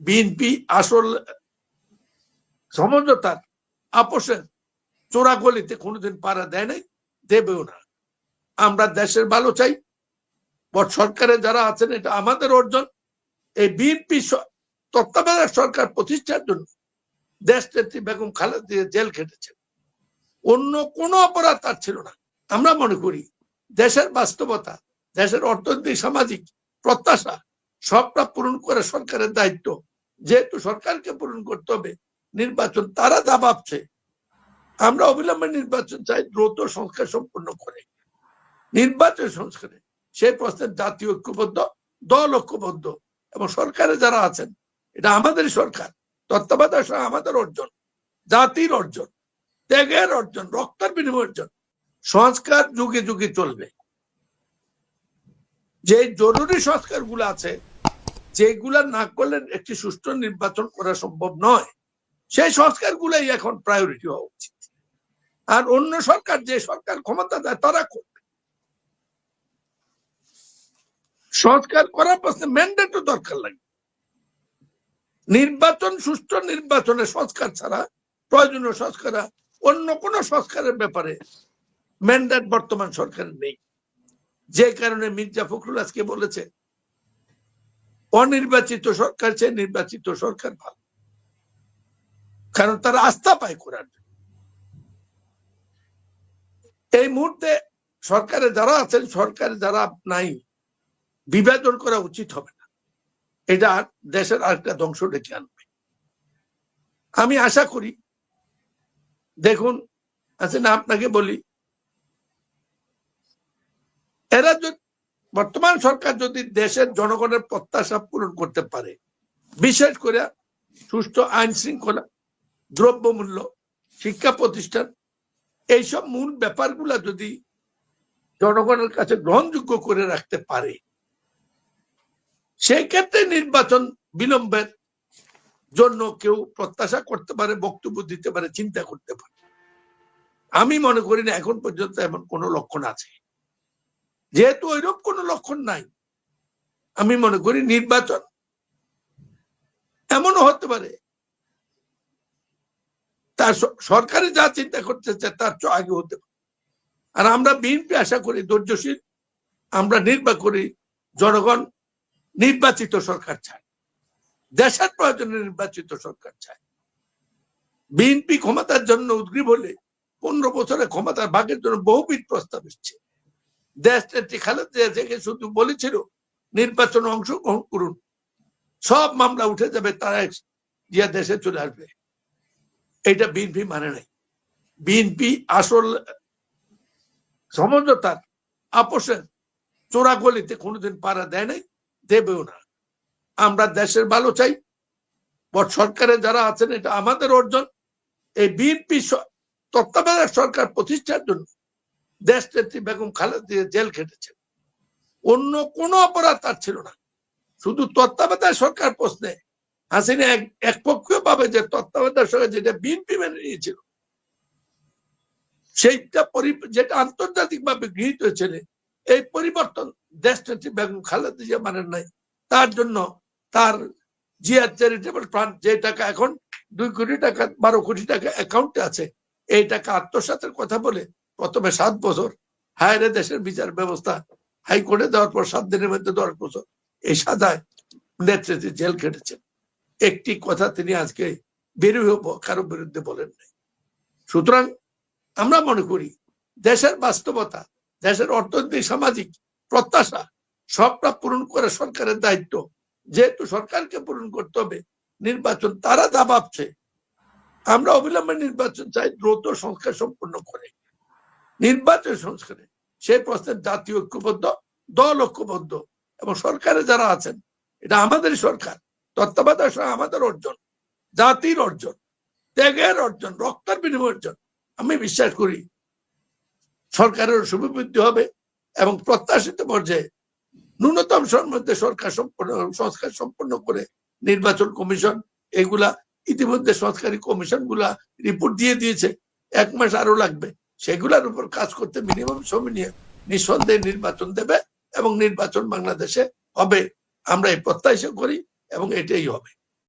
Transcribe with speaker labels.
Speaker 1: BNP আসল সমঝোতার আপোষের চোরাগলিতে কোনোদিন পাড়া দেয় নাই, দেবেও না। আমরা দেশের ভালো চাই, বট সরকারে যারা আছেন, এটা আমাদের অর্জন। এই বিএনপি তত্ত্বাবধায়ক সরকার প্রতিষ্ঠার জন্য দেশ নেত্রী বেগম খালেদ দিয়ে জেল খেটেছেন। অন্য কোনো অপরাধ তার ছিল না। আমরা মনে করি দেশের বাস্তবতা, দেশের অর্থনৈতিক, সামাজিক প্রত্যাশা সবটা পূরণ করে সরকারের দায়িত্ব। যেহেতু সরকারকে পূরণ করতে হবে, নির্বাচন তারা দা ভাবছে। আমরা অবিলম্বে নির্বাচন চাই, দ্রুত সংস্কার সম্পন্ন করে। নির্বাচন সংস্কারে সেই প্রশ্নের জাতীয় ঐক্যবদ্ধ, দল ঐক্যবদ্ধ এবং সরকারে যারা আছেন, এটা আমাদের সরকার, তত্ত্বাবধায়ক আমাদের অর্জন, জাতির অর্জন, ত্যাগের অর্জন, রক্তের বিনিময় অর্জন, সংস্কার যুগে যুগে চলবে। যে জরুরি সংস্কারগুলো আছে যেগুলা না করলে একটি সুষ্ঠু নির্বাচন করা সম্ভব নয়। সেই সংস্কার গুলাই এখন প্রায়োরিটি হওয়া উচিত। আর অন্য সরকার যে সরকার ক্ষমতা দেয়, তারা করবে। সংস্কার করার প্রশ্নে ম্যান্ডেটও দরকার লাগে নির্বাচন, সুষ্ঠু নির্বাচনে সংস্কার ছাড়া, প্রয়োজনীয় সংস্কার অন্য কোন সংস্কারের ব্যাপারে ম্যান্ডেট বর্তমান সরকারের নেই। যে কারণে মির্জা ফখরুল আজকে বলেছে অনির্বাচিত সরকার চেয়ে নির্বাচিত সরকার ভালো। কারণ তারা আস্থা পায় করার জন্য এই মুহূর্তে সরকারে যারা আছেন, সরকারে যারা নাই, বিভাজন করা উচিত হবে না। এটা দেশের আরেকটা ধ্বংস ডেকে আনবে। আমি আশা করি, দেখুন আচ্ছা না, আপনাকে বলি, এরা যদি বর্তমান সরকার যদি দেশের জনগণের প্রত্যাশা পূরণ করতে পারে, বিশেষ করে সুষ্ঠু আইন শৃঙ্খলা, দ্রব্যমূল্য, শিক্ষা প্রতিষ্ঠান, এইসব মূল ব্যাপারগুলা যদি জনগণের কাছে গ্রহণযোগ্য করে রাখতে পারে, সেই ক্ষেত্রে নির্বাচন বিলম্বের জন্য কেউ প্রত্যাশা করতে পারে, বক্তব্য দিতে পারে, চিন্তা করতে পারে। আমি মনে করি না এখন পর্যন্ত এমন কোন লক্ষণ আছে। যেহেতু ওইরকম কোন লক্ষণ নাই। আমি মনে করি নির্বাচন এমনও হতে পারে। তার সরকারে যা চিন্তা করতেছে তার চেয়ে আগে হতে পারে। আর আমরা বিএনপি আশা করি, ধৈর্যশীল, আমরা নির্বাচন করি, জনগণ নির্বাচিত সরকার চায়। দেশের প্রয়োজনে নির্বাচিত সরকার চায়। বিএনপি ক্ষমতার জন্য উদ্গ্রীব হলে পনেরো বছরে ক্ষমতার ভাগের জন্য বহুবিধ প্রস্তাব এসছে। দেশ নেত্রী শুধু বলেছিল, নির্বাচনে অংশগ্রহণ করুন। সব মামলা উঠে যাবে, তারা জিয়া দেশে চলে আসবে। এটা বিএনপি মানে নাই। বিএনপি আসল সমঝোতার আপোষের চোরাগলিতে কোনোদিন পাড়া দেয় নাই, দেবেও না। আমরা দেশের ভালো চাই। বট সরকারে যারা আছেন, এটা আমাদের অর্জন। এই বিএনপি তত্ত্বাবধায়ক সরকার প্রতিষ্ঠার জন্য দেশ নেত্রী বেগম খালেদ জেল খেটেছেন। অন্য কোনো অপরাধ তার ছিল না। শুধু তত্ত্বাবধায়ক সরকার প্রশ্নে হাসিনা এক একপক্ষীয় ভাবে যে তত্ত্বাবধায়ক সরকার যেটা বিএনপি মেনে নিয়েছিল, সেইটা যেটা আন্তর্জাতিক ভাবে গৃহীত হয়েছিল, এই পরিবর্তন দেশ নেত্রী বেগম খালেদ জিয়া মানেন নাই। তার জন্য তার জিয়ার চ্যারিটেবল ফান্ড যে টাকা এখন দুই কোটি টাকা, বারো কোটি টাকা অ্যাকাউন্টে আছে, এই টাকা আত্মসাতের কথা বলে প্রথমে সাত বছর হায়ারে দেশের বিচার ব্যবস্থা হাইকোর্টে দেওয়ার পর সাত দিনের মধ্যে দশ বছর। এই সাদায় নেতৃত্বে জেল কেটেছেন একটি কথা তিনি আজকে বেরিয়ে কারও বিরুদ্ধে বলেন নাই। সুতরাং আমরা মনে করি দেশের বাস্তবতা, দেশের অর্থনৈতিক, সামাজিক প্রত্যাশা সবটা পূরণ করে সরকারের দায়িত্ব। যেহেতু সরকারকে পূরণ করতে হবে, নির্বাচন তারা দা ভাবছে, আমরা অবিলম্বে নির্বাচন চাই, দ্রুত সংস্কার সম্পন্ন করে। নির্বাচন সংস্কারে সেই প্রশ্নের জাতীয় ঐক্যবদ্ধ, দল ঐক্যবদ্ধ এবং সরকারে যারা আছেন, এটা আমাদের সরকার, তত্ত্বাবধায়ক আমাদের অর্জন, জাতির অর্জন, ত্যাগের অর্জন, রক্তের বিনিময় অর্জন, আমি বিশ্বাস করি সরকারের সুবিবৃদ্ধি হবে এবং প্রত্যাশিত পর্যায়ে ন্যূনতম মধ্যে সরকার সম্পূর্ণ সংস্কার সম্পন্ন করে নির্বাচন কমিশন, এগুলা ইতিমধ্যে সংস্কারী কমিশনগুলা রিপোর্ট দিয়ে দিয়েছে। এক মাস আরও লাগবে। সেগুলার উপর কাজ করতে মিনিমাম সময় নিয়ে নিঃসন্দেহে নির্বাচন দেবে এবং নির্বাচন বাংলাদেশে হবে। আমরা এই প্রত্যাশা করি এবং এটাই হবে।